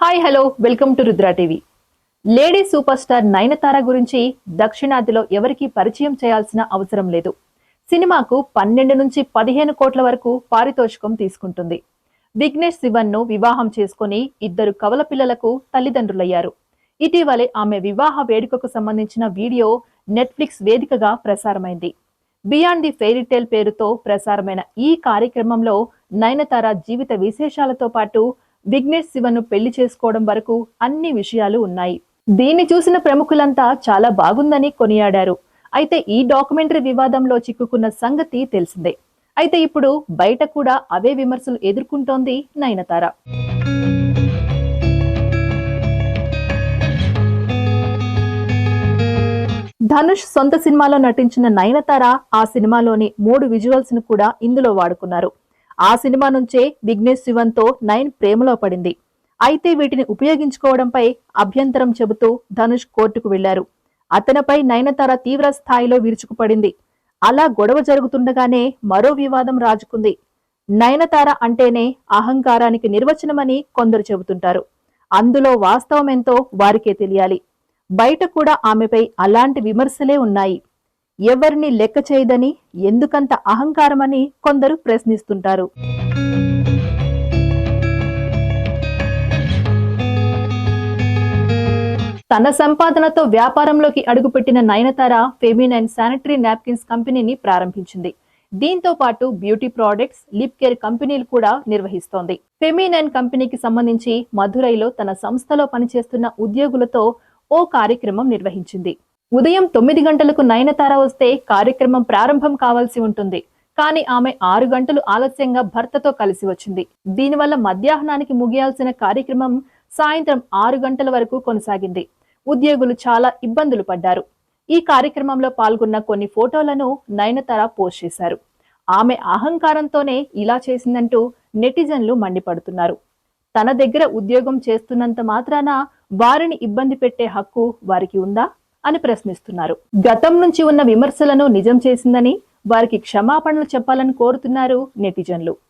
Hi hello. Welcome to Rudra TV. Lady super star Nayanthara గురించి దక్షిణాదిలో ఎవరికీ పరిచయం చేయాల్సిన అవసరం లేదు. సినిమాకు పన్నెండు నుంచి పదిహేను కోట్ల వరకు పారితోషికం తీసుకుంటుంది. విఘ్నేష్ శివన్ను వివాహం చేసుకుని ఇద్దరు కవల పిల్లలకు తల్లిదండ్రులయ్యారు. ఇటీవలే ఆమె వివాహ వేడుకకు సంబంధించిన వీడియో నెట్ఫ్లిక్స్ వేదికగా ప్రసారమైంది. బియాండ్ ది ఫెయిరీటేల్ పేరుతో ప్రసారమైన ఈ కార్యక్రమంలో నయనతార జీవిత విశేషాలతో పాటు విఘ్నేష్ శివను పెళ్ళి చేసుకోవడం వరకు అన్ని విషయాలు ఉన్నాయి. దీన్ని చూసిన ప్రముఖులంతా చాలా బాగుందని కొనియాడారు. అయితే ఈ డాక్యుమెంటరీ వివాదంలో చిక్కుకున్న సంగతి తెలిసిందే. అయితే ఇప్పుడు బయట కూడా అవే విమర్శలు ఎదుర్కొంటోంది నయనతార. ధనుష్ సొంత సినిమాలో నటించిన నయనతార ఆ సినిమాలోని మూడు విజువల్స్ను కూడా ఇందులో వాడుకున్నారు. ఆ సినిమా నుంచే విఘ్నేష్ శివన్తో నయన్ ప్రేమలో పడింది. అయితే వీటిని ఉపయోగించుకోవడంపై అభ్యంతరం చెబుతూ ధనుష్ కోర్టుకు వెళ్ళారు అతనిపై నయనతార తీవ్ర స్థాయిలో విరుచుకుపడింది. అలా గొడవ జరుగుతుండగానే మరో వివాదం రాజుకుంది. నయనతార అంటేనే అహంకారానికి నిర్వచనమని కొందరు చెబుతుంటారు. అందులో వాస్తవమెంతో వారికే తెలియాలి. బయట కూడా ఆమెపై అలాంటి విమర్శలే ఉన్నాయి. ఎవరిని లెక్క చేయదని ఎందుకంత అహంకారమని కొందరు ప్రశ్నిస్తుంటారు. తన సంపాదనతో వ్యాపారంలోకి అడుగుపెట్టిన నయనతార ఫెమినైన్ శానిటరీ నాప్కిన్స్ కంపెనీని ప్రారంభించింది. దీంతో పాటు బ్యూటీ ప్రోడక్ట్స్ లిప్ కేర్ కంపెనీలు కూడా నిర్వహిస్తోంది. ఫెమినైన్ కంపెనీకి సంబంధించి మధురైలో తన సంస్థలో పనిచేస్తున్న ఉద్యోగులతో ఓ కార్యక్రమం నిర్వహించింది. ఉదయం తొమ్మిది గంటలకు నయనతార వస్తే కార్యక్రమం ప్రారంభం కావాల్సి ఉంటుంది. కానీ ఆమె ఆరు గంటలు ఆలస్యంగా భర్తతో కలిసి వచ్చింది. దీనివల్ల మధ్యాహ్నానికి ముగియాల్సిన కార్యక్రమం సాయంత్రం ఆరు గంటల వరకు కొనసాగింది. ఉద్యోగులు చాలా ఇబ్బందులు పడ్డారు. ఈ కార్యక్రమంలో పాల్గొన్న కొన్ని ఫోటోలను నయనతార పోస్ట్ చేశారు. ఆమె అహంకారంతోనే ఇలా చేసిందంటూ నెటిజన్లు మండిపడుతున్నారు. తన దగ్గర ఉద్యోగం చేస్తున్నంత మాత్రాన వారిని ఇబ్బంది పెట్టే హక్కు వారికి ఉందా? అని ప్రశ్నిస్తున్నారు. గతం నుంచి ఉన్న విమర్శలను నిజం చేసిందని వారికి క్షమాపణలు చెప్పాలని కోరుతున్నారు నెటిజన్లు.